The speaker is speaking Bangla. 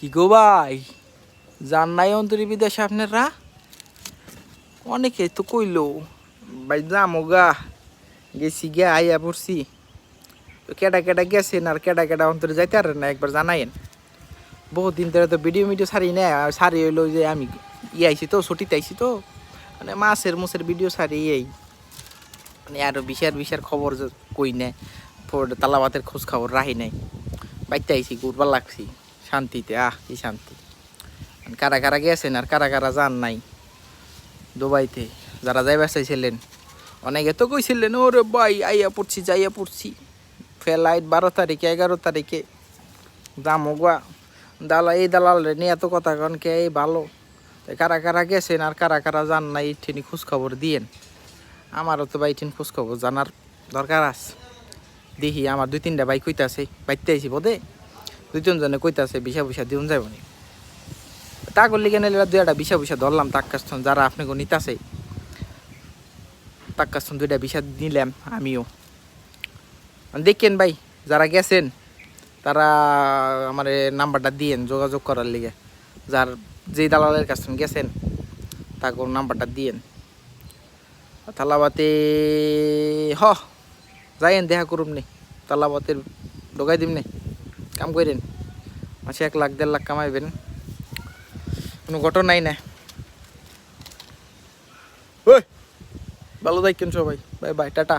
কি গো ভাই? যান নাই অন্তরি বিদেশে আপনারা? অনেকে তো কইলো, ভাই যামো গা, গেছি গে আইয়া পড়ছি। তো কেডা কেডা গেছেন আর কেডা কেডা অন্তরে যাইতে আর না, একবার জানাইন বহুত দিন ধরে তো ভিডিও মিডিও সারি না সারি হইল যে আমি ই আইছি তো, ছুটিতে আইছি তো। মানে মাছের মুসের ভিডিও সারি এই। মানে আরও বিশার বিশার খবর কই নেয় তালাবাতের খোঁজ খবর রাহি নাই। বাইতে আইছি, ঘুরবার লাগছি। শান্তিতে, আহ, কি শান্তি। কারা কারা গেছেন আর কারা কারা যান নাই দুবাইতে? যারা যাইবা চাইছিলেন। অনেকে তো কইছিলেন, ওরে ভাই, আইয়া পড়ছি, যাইয়া পড়ছি। ফ্লাইট বারো তারিখে, এগারো তারিখে। দামও গা। দালা, এই দালাল রে নিয়ে এত কথা কন কে? এই ভালো। কারা কারা গেছেন আর কারা কারা যান নাই ঠিনি খোঁজ খবর দিয়েন। আমারও তো ভাই ঠিন খোঁজ খবর জানার দরকার আছে দেখি, আমার দুই তিনটা বাইক কইতাছে বাইতে আইছি বোধে। দুই কইতাছে বিশা বিশা দিউন যাইব নি। তা করলি কেন দুই একটা বিশা বিশা ধরলাম তাক্কাস্থন যারা আপনি গো নিতাছে তাক্কাস্থন দুইটা বিশা নিলাম, আমিও। দেখেন ভাই, যারা গেছেন, তারা আমার নাম্বারটা দিয়েন যোগাযোগ করার লিগে। যার যেই দালালের কাছ থেকে গেছেন, তাকে নাম্বারটা দিয়েন। তালাবাতে, হ যাইন দেখা করুম নি তালাবাতের ঢোকাই দিম নে কাম করেন মাসে এক লাখ, দেড় লাখ কামাইবেন। কোনো ঘটনাই না ভালো থাকেন সবাই। Bye bye, tata.